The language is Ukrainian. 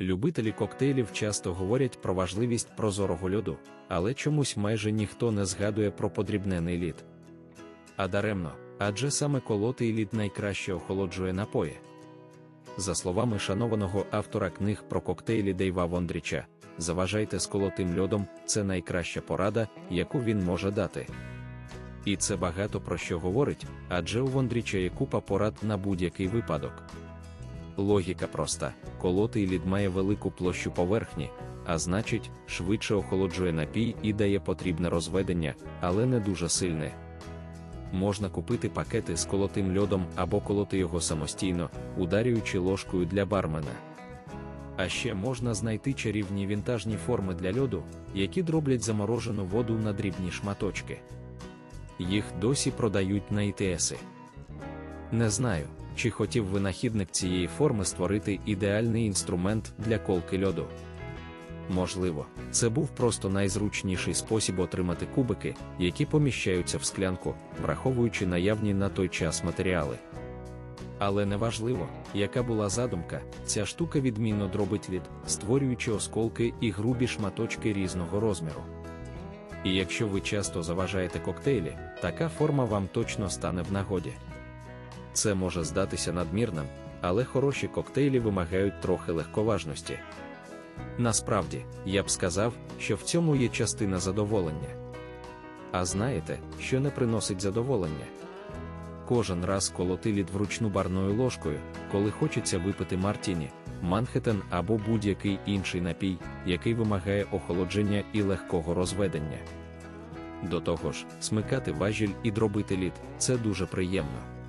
Любителі коктейлів часто говорять про важливість прозорого льоду, але чомусь майже ніхто не згадує про подрібнений лід. А даремно, адже саме колотий лід найкраще охолоджує напої. За словами шанованого автора книг про коктейлі Дейва Вондріча, заважайте з колотим льодом це найкраща порада, яку він може дати. І це багато про що говорить, адже у Вондріча є купа порад на будь-який випадок. Логіка проста: колотий лід має велику площу поверхні, а значить, швидше охолоджує напій і дає потрібне розведення, але не дуже сильне. Можна купити пакети з колотим льодом або колоти його самостійно, ударюючи ложкою для бармена. А ще можна знайти чарівні вінтажні форми для льоду, які дроблять заморожену воду на дрібні шматочки. Їх досі продають на ІТСи. Не знаю, чи хотів винахідник цієї форми створити ідеальний інструмент для колки льоду. Можливо, це був просто найзручніший спосіб отримати кубики, які поміщаються в склянку, враховуючи наявні на той час матеріали. Але неважливо, яка була задумка, ця штука відмінно дробить лід, створюючи осколки і грубі шматочки різного розміру. І якщо ви часто заважаєте коктейлі, така форма вам точно стане в нагоді. Це може здатися надмірним, але хороші коктейлі вимагають трохи легковажності. Насправді, я б сказав, що в цьому є частина задоволення. А знаєте, що не приносить задоволення? Кожен раз колоти лід вручну барною ложкою, коли хочеться випити Мартіні, Манхеттен або будь-який інший напій, який вимагає охолодження і легкого розведення. До того ж, смикати важіль і дробити лід це дуже приємно.